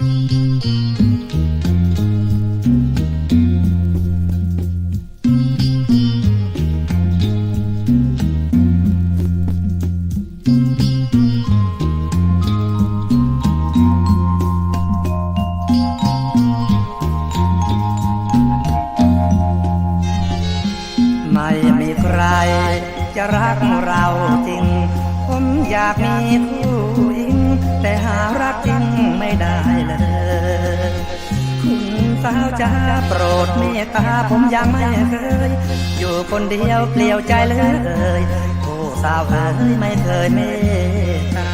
ไรดเมตตาผมยังไม่เคย อยู่คนเดียวเปลี่ยวใจเลยโอ้สาวเอ๋ยไม่เคยเมตตา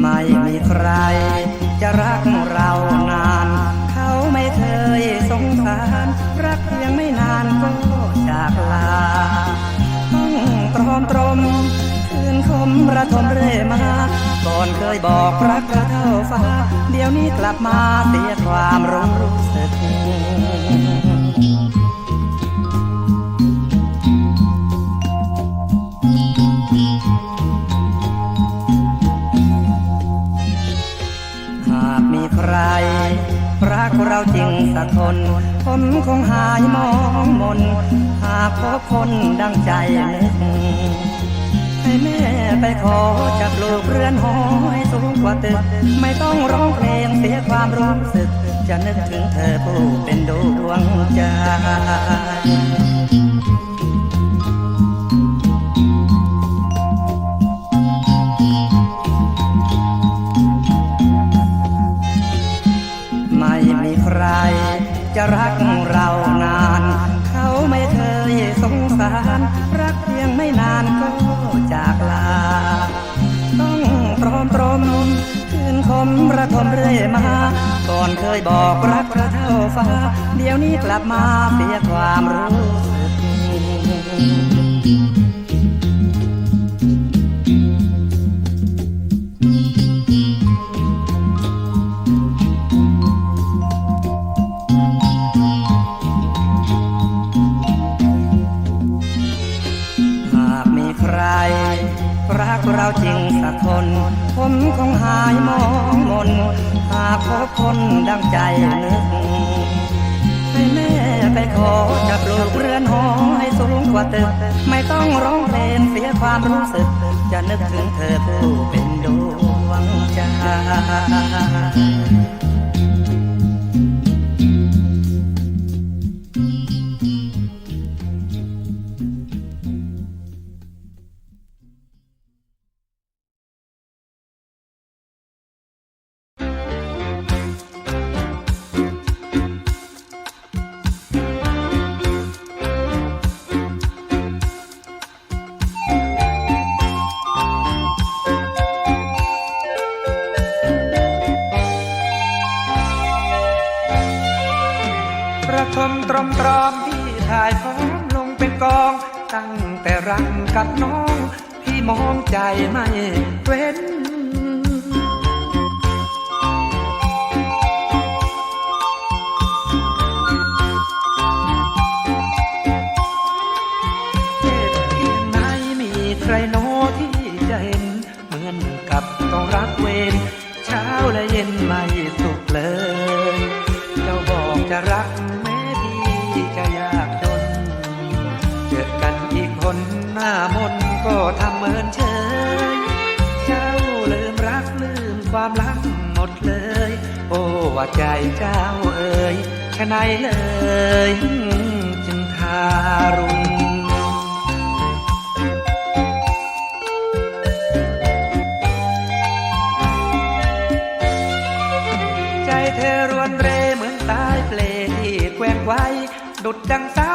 ไม่มีใครจะรักเรา ระทมเรื่อยมาก่อนเคยบอกรักเท่าฟ้า เดี๋ยวนี้กลับมาเสียความรู้สึกหากมีใครรักเราจริงสักคนผมคงหายมองมน หากพบคนดังใจนึก ให้แม่ไปขอจับลูกเรือนหอให้สูงกว่าตึก ไม่ต้องร้องเพลงเสียความรู้สึก จะนึกถึงเธอผู้เป็นดวงใจไม่มีใครจะรัก มเรื่อยมา ก่อนเคยบอกรักเธอเท่าฟ้า เดี๋ยวนี้กลับมาเสียความรู้สึก เราจริงสักคน ผมคงหายมองมน หากพบคนดังใจนึกให้แม่ไปขอจะปลูกเรือนหอให้สูงกว่าตึก ไม่ต้องร้องเพลงเสียความรู้สึก จะนึกถึงเธอผู้เป็นดวงใจ ประทมตรอมตรอมพี่ถ่ายพร้อมลงเป็นกอง ตั้งแต่รักกับน้อง พี่มองใจไม่เว้นเจ็บเพียงไหนมีใครโน้ที่จะเห็น เหมือนกับต้องรักเวรเช้าและเย็นไม่สุขเลย เจ้าบอกจะรัก ว่าใจเจ้าเอ่ยชะไหนเลยจึงทารุณใจเธอรวนเรเหมือนสายเปลที่แกว่งไว้ดุดดังสา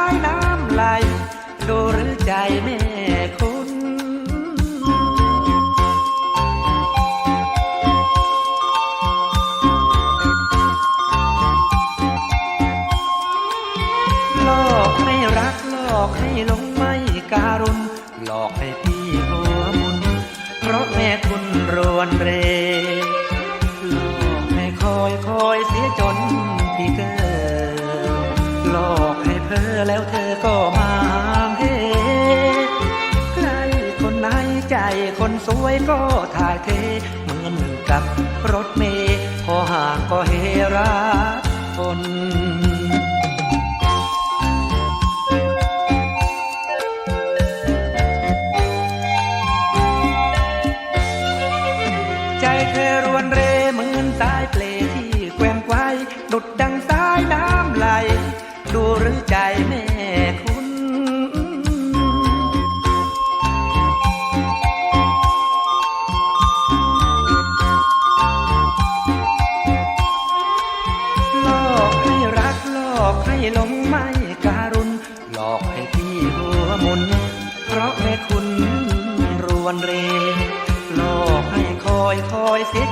คนสวยก็ถ่ายเทเหมือนกับรถเมย์พอห่างก็เฮรักคน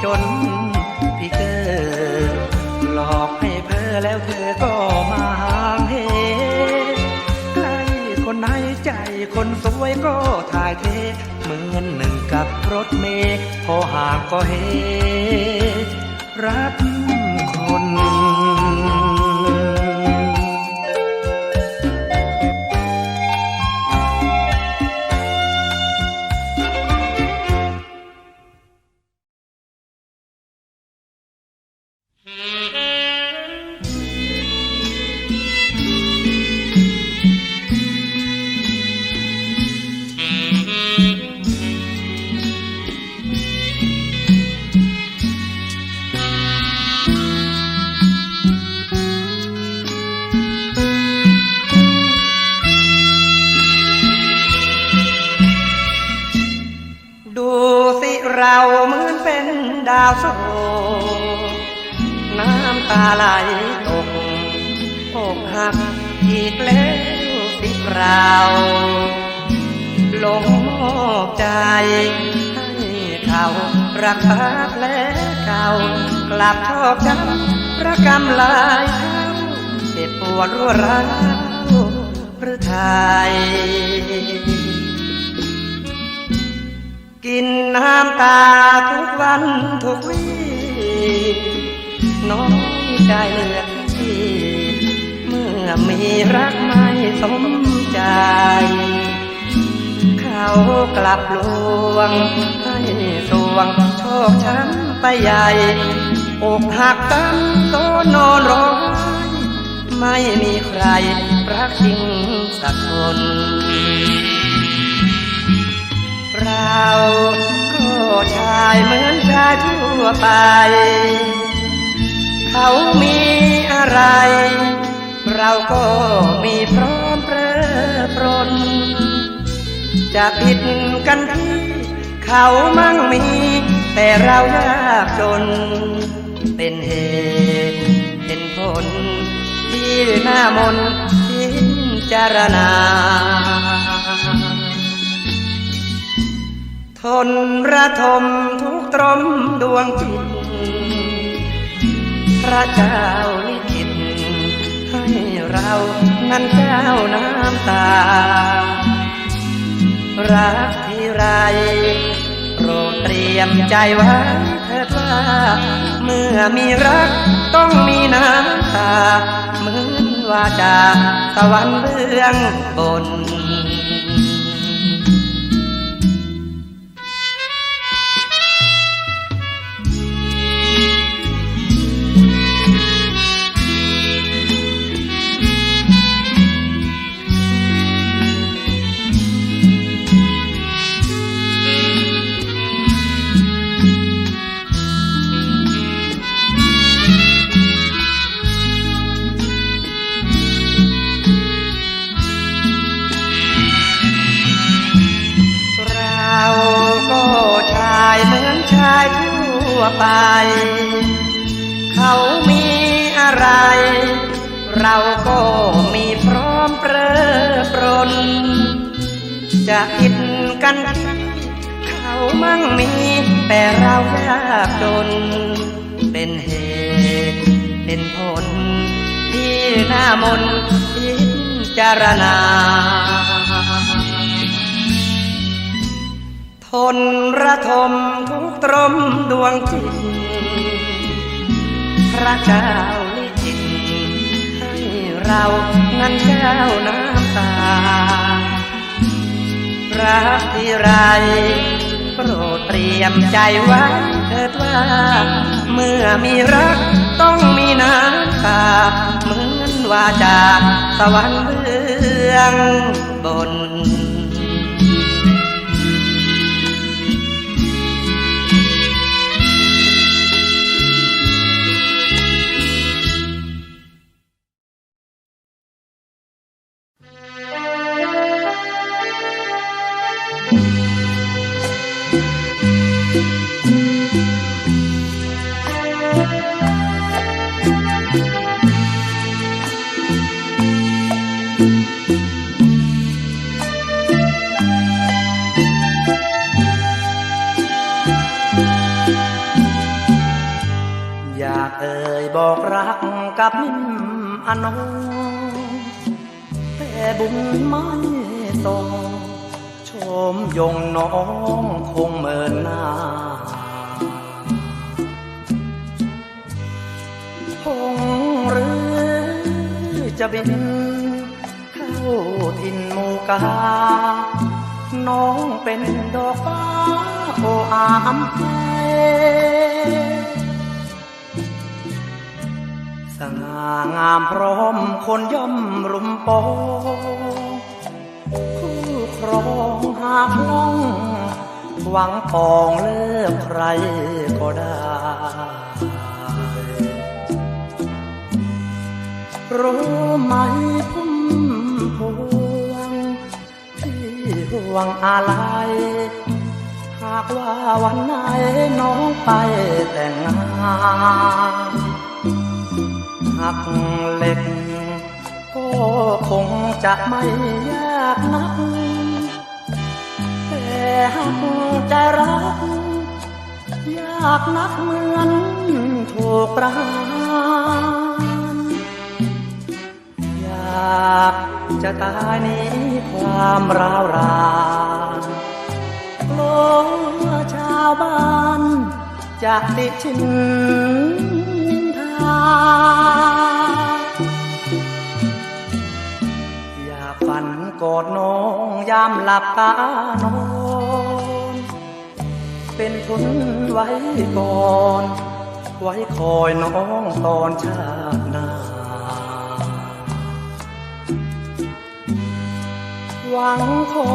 จนพี่เกอหลอกให้เพอแล้วเธอก็มาหางเหใกล้คนไหนใจคนสวยก็ถ่ายเทเหมือนหนึ่งกับรถเมย์พอห่างก็เฮรักคน ดาวโศกน้ำตาไหลตกอกหักอีกแล้วสิเราหลงมอบใจ ให้เขารักษาแผลเก่ากลับชอบช้ำระกำลายเท้าเจ็บปวดรัวร้าวหรือไทย กินน้ำตาทุกวันทุกวีน้อยใจเหลือที่เมื่อมีรักไม่สมใจ เขากลับลวง ให้สวงโชคช้ำไปใหญ่อกหักตั้งโตนอนร้องไห้ไม่มีใครรักจริงสักคน เราก็ชายเหมือนชายทั่วไป เขามีอะไร เราก็มีพร้อมเพรอปรน จะผิดกันที่เขามั่งมี แต่เรายากจน เป็นเหตุเป็นผล ที่หน้ามนพิจารณา นระทมทุกตรมดวงจิต พระเจ้าลิขิตให้เรานั้นเจ้าน้ำตา รักที่ไรโปรดเตรียมใจไว้เถิดว่าเมื่อมีรักต้องมีน้ำตา เหมือนว่าจาสวรรค์เบื้องบน ไป เขามีอะไร เราก็มีพร้อมเปรอปรน จะผิดกันที่เขามั่งมีแต่เรายากจน เป็นเหตุเป็นผลที่หน้ามนพิจารณา นระทมทุกตรมดวงจิต พระเจ้าลิขิตให้เรานั้นอนแก้วน้ำตา รักที่ไร โปรดเตรียมใจไว้เถิดว่า เมื่อมีรักต้องมีน้ำตา เหมือนว่าจากสวรรค์เบื้องบน อกรักกับนิ่มอนงแต่บุญไม่ตรงชมยงน้องคงเมินหน้าคงหรือจะบินเข้าทินหมูกา น้องเป็นดอกฟ้าโออามใจ ง่างามพร้อมคนย่อมรุมปองคู่ครองหากล่อง หวังปองเลือกใครก็ได้ รู้ไหมพุ่มพวงที่ห่วงอะไร หากว่าวันไหนน้องไปแต่งง คงจะไม่ยากนัก แต่หักใจรัก ยากนักเหมือนถูกประหารอยากจะตายหนี้ความร้าวรานกลัวชาวบ้านจะติชินนินทาามหลับตานอน เป็นทุนไว้ก่อน ไว้คอยน้องตอนชาติหน้า หวังขอ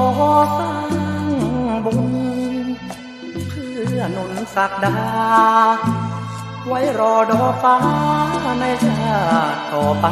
สร้างบุญเพื่อหนุนศักดา ไว้รอดอฟ้าในชาติต่อไป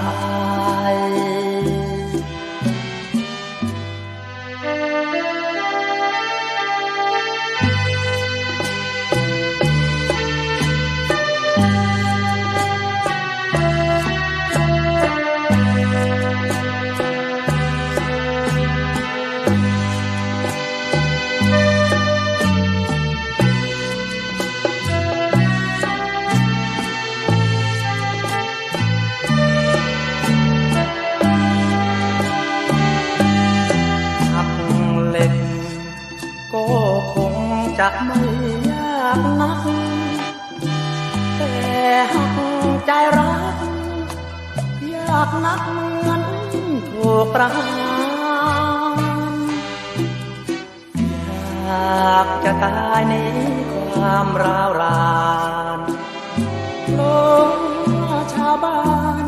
ไม่ยากนัก แต่หักใจรัก ยากนักเหมือนถูกประหารอยากจะตายในความร้าวรานกลัวชาวบ้าน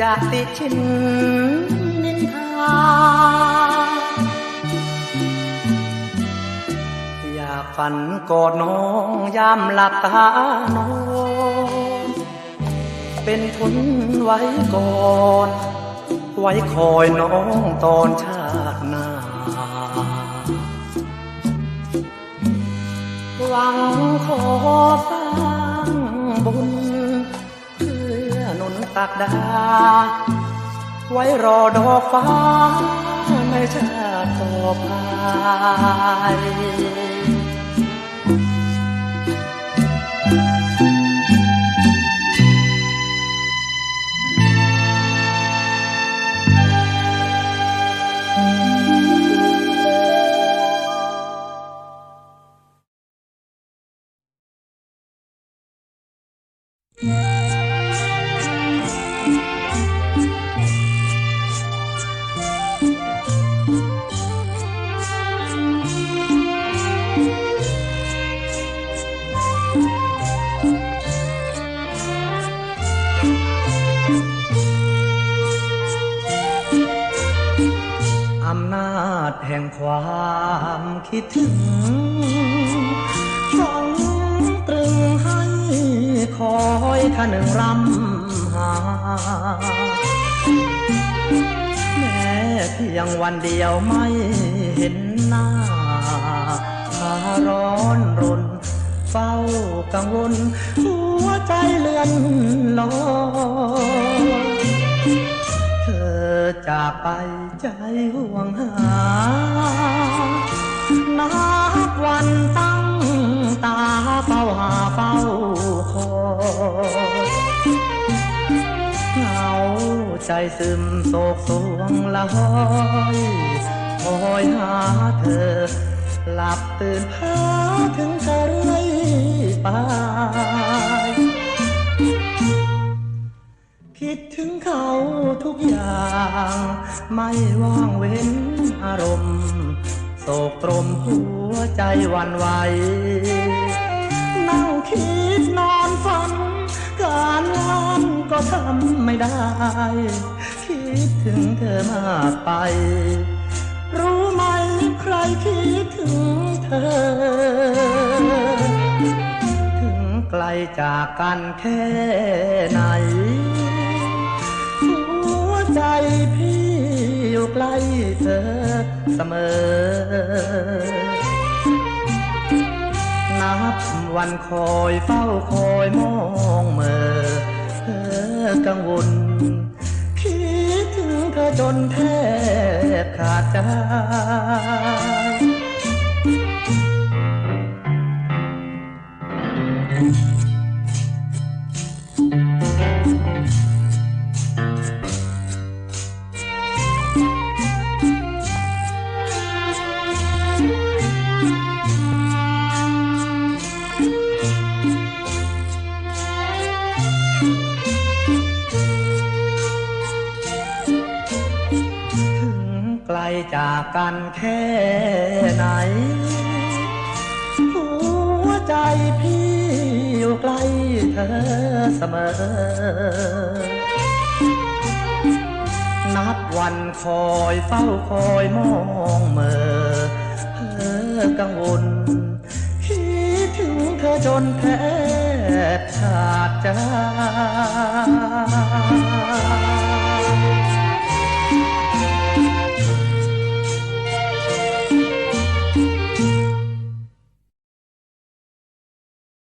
จะติชินนินทา ฝันกอดน้องยามหลับตานอน เป็นทุนไว้ก่อน ไว้คอยน้องตอนชาติหน้า หวังขอสร้างบุญ เพื่อนุนตักดา ไว้รอดอกฟ้าในชาติต่อไป ความคิดถึงฝังตรึงให้คอยท่าหนึ่งรำหา แม้เพียงวันเดียวไม่เห็นหน้าพาร้อนรนเฝ้ากังวล หัวใจเลื่อนลอย อจากไปใจห่วงหา นับวันตั้งตาเฝ้าหาเฝ้าคอยเหงาใจซึมโศกสวงละห้อยคอยหาเธอ หลับตื่นพาถึงเธอเรื่อยไป คิดถึงเขาทุกอย่าง ไม่ว่างเว้นอารมณ์โศกตรมหัวใจวันไหวนั่งคิดนอนฝัน การงานก็ทำไม่ได้ คิดถึงเธอมากไป รู้ไหมใครคิดถึงเธอถึงไกลจากกันแค่ไหน พี่อยู่ใกล้เธอเสมอ นับวันคอยเฝ้าคอยมองเมื่อเธอกังวล คิดถึงเธอจนแทบขาดใจากกันแค่ไหน หัวใจพี่อยู่ใกล้เธอเสมอ นับวันคอยเฝ้าคอยมองเมื่อเธอกังวล คิดถึงเธอจนแทบขาดใจ